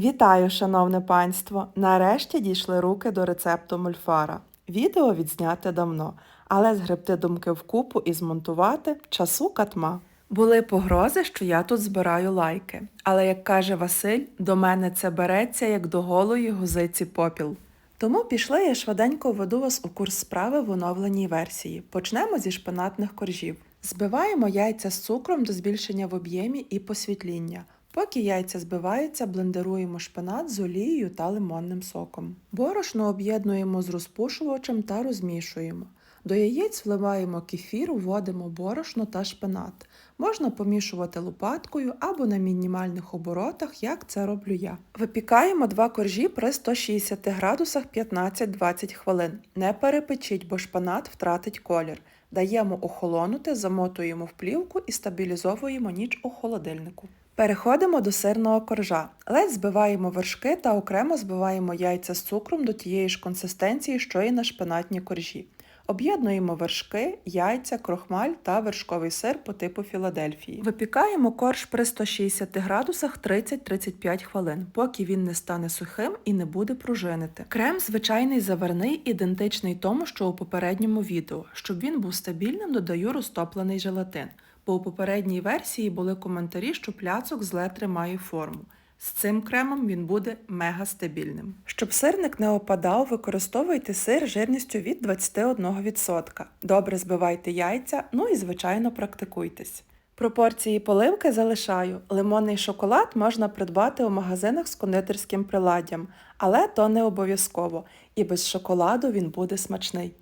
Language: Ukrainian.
Вітаю, шановне панство! Нарешті дійшли руки до рецепту мульфара. Відео відзняти давно, але згребти думки вкупу і змонтувати часу катма. Були погрози, що я тут збираю лайки. Але, як каже Василь, до мене це береться як до голої гузиці попіл. Тому пішли я швиденько введу вас у курс справи в оновленій версії. Почнемо зі шпинатних коржів. Збиваємо яйця з цукром до збільшення в об'ємі і посвітління. Поки яйця збиваються, блендеруємо шпинат з олією та лимонним соком. Борошно об'єднуємо з розпушувачем та розмішуємо. До яєць вливаємо кефір, вводимо борошно та шпинат. Можна помішувати лопаткою або на мінімальних оборотах, як це роблю я. Випікаємо два коржі при 160 градусах 15-20 хвилин. Не перепечіть, бо шпинат втратить колір. Даємо охолонути, замотуємо в плівку і стабілізовуємо ніч у холодильнику. Переходимо до сирного коржа. Ледь збиваємо вершки та окремо збиваємо яйця з цукром до тієї ж консистенції, що і на шпинатні коржі. Об'єднуємо вершки, яйця, крохмаль та вершковий сир по типу Філадельфії. Випікаємо корж при 160 градусах 30-35 хвилин, поки він не стане сухим і не буде пружинити. Крем звичайний заварний, ідентичний тому, що у попередньому відео. Щоб він був стабільним, додаю розтоплений желатин. Бо у попередній версії були коментарі, що пляцок зле тримає форму. З цим кремом він буде мега стабільним. Щоб сирник не опадав, використовуйте сир жирністю від 21%. Добре збивайте яйця, ну і звичайно практикуйтесь. Пропорції поливки залишаю. Лимонний шоколад можна придбати у магазинах з кондитерським приладдям, але то не обов'язково, і без шоколаду він буде смачний.